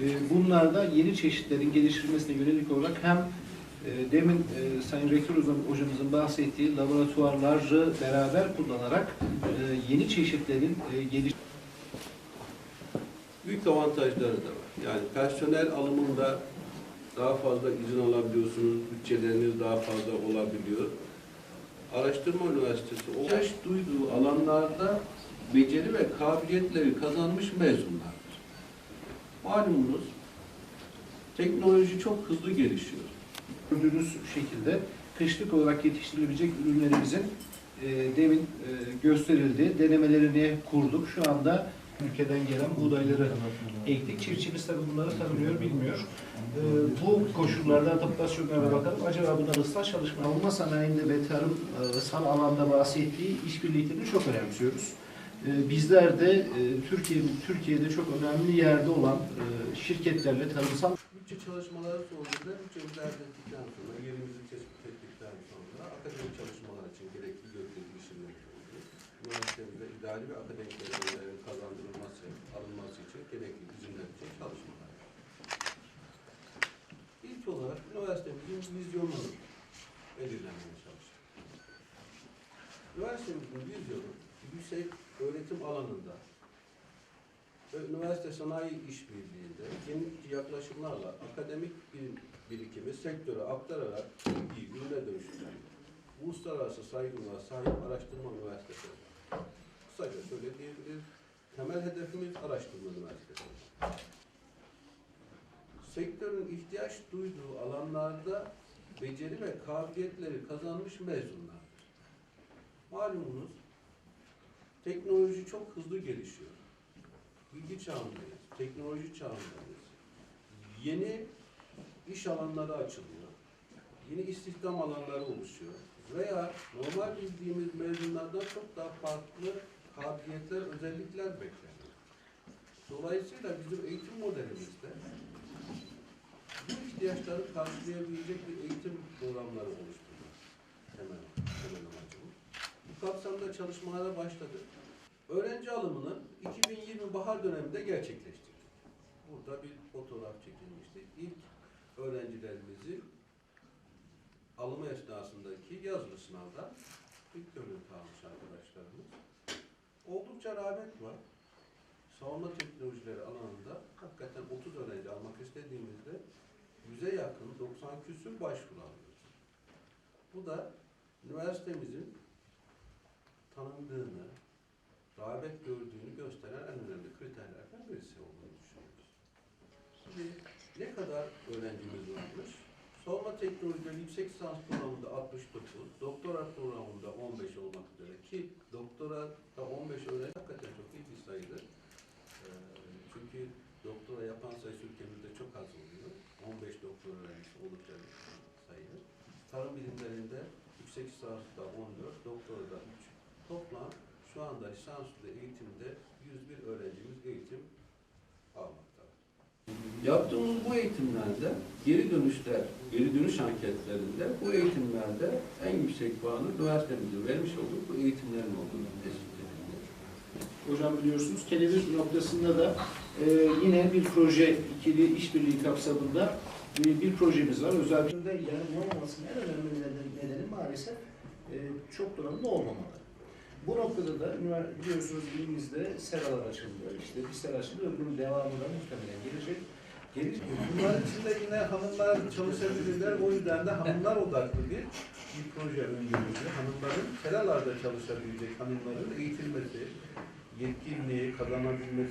E, bunlarda yeni çeşitlerin geliştirilmesine yönelik olarak hem e, demin e, Sayın Rektör hocam- hocamızın bahsettiği laboratuvarları beraber kullanarak e, yeni çeşitlerin geliş Büyük avantajları da var. Yani personel alımında daha fazla izin alabiliyorsunuz, bütçeleriniz daha fazla olabiliyor. Araştırma Üniversitesi o duyduğu alanlarda beceri ve kabiliyetleri kazanmış mezunlardır. Malumunuz teknoloji çok hızlı gelişiyor. gördüğünüz şekilde kışlık olarak yetiştirilebilecek ürünlerimizin e, demin e, gösterildi. Denemelerini kurduk. Şu anda ülkeden gelen buğdayları ektik. Çiftçimiz tabii bunları tanımıyor, bilmiyor. E, bu koşullarda adaptasyonlara bakalım. Acaba bunlar ıslah çalışma, savunma sanayinde ve tarım e, san alanda bahsettiği işbirliklerini çok önemsiyoruz. E, bizler de e, Türkiye, Türkiye'de çok önemli yerde olan e, şirketlerle tarımsal Bütçe çalışmaları sonucunda bütçemizi elde ettikten sonra, yerimizi tespit ettikten sonra akademik çalışmalar için gerekli gökleri girişimler yapıyoruz. Üniversitemizde idari ve akademik öğrencilerin kazandırılması, alınması için gerekli izinler için çalışmalar. İlk olarak üniversitemizin vizyonunu belirlemeye çalıştık. Üniversitemizin vizyonu yüksek öğretim alanında ve üniversite sanayi işbirliğinde yenilikçi yaklaşımlarla akademik bir birikimi sektöre aktararak bilgiyi ürüne dönüştüren uluslararası saygınlığa sahip araştırma üniversitesi. Kısaca şöyle diyebiliriz. Temel hedefimiz araştırma üniversitesi. Sektörün ihtiyaç duyduğu alanlarda beceri ve kabiliyetleri kazanmış mezunlardır. Malumunuz teknoloji çok hızlı gelişiyor bilgi çağındayız, teknoloji çağındayız. Yeni iş alanları açılıyor. Yeni istihdam alanları oluşuyor. Veya normal bildiğimiz mezunlardan çok daha farklı kabiliyetler, özellikler bekleniyor. Dolayısıyla bizim eğitim modelimizde bu ihtiyaçları karşılayabilecek bir eğitim programları oluşturmak temel, temel amacımız. Bu kapsamda çalışmalara başladık. Öğrenci alımını 2020 bahar döneminde gerçekleştirdik. Burada bir fotoğraf çekilmişti. İlk öğrencilerimizi alımı esnasındaki yazılı sınavda ilk görüntü almış arkadaşlarımız. Oldukça rağbet var. Savunma teknolojileri alanında hakikaten 30 öğrenci almak istediğimizde 100'e yakın 90 küsür başvuru alıyoruz. Bu da üniversitemizin tanındığını, rağbet gördüğünü gösteren en önemli kriterlerden birisi olduğunu düşünüyoruz. Şimdi ne kadar öğrencimiz varmış? Savunma teknolojileri yüksek lisans programında 69, doktora programında 15 olmak üzere ki doktora da 15 öğrenci hakikaten çok iyi bir sayıdır. Ee, çünkü doktora yapan sayısı ülkemizde çok az oluyor. 15 doktora öğrencisi oldukça sayı. Tarım bilimlerinde yüksek lisansta 14, doktorada 3. Toplam şu anda lisansüstü eğitimde 101 öğrencimiz eğitim almakta. Yaptığımız bu eğitimlerde geri dönüşler, geri dönüş anketlerinde bu eğitimlerde en yüksek puanı üniversitemizin vermiş olduğu bu eğitimlerin olduğunu tespit edildi. Hocam biliyorsunuz Kelebir noktasında da e, yine bir proje ikili işbirliği kapsamında bir, bir projemiz var. Özel bir Ve yani olmamasının en önemli nedeni, nedeni maalesef e, çok donanımlı olmamaları. Bu noktada da biliyorsunuz ilimizde seralar açıldı. İşte bir sera açıldı, öbürünün devamı da muhtemelen gelecek. Gelecek. Bunların içinde yine hanımlar çalışabilirler. O yüzden de hanımlar odaklı bir, bir proje öngörülüyor. Hanımların seralarda çalışabilecek hanımların eğitilmesi, yetkinliği kazanabilmesi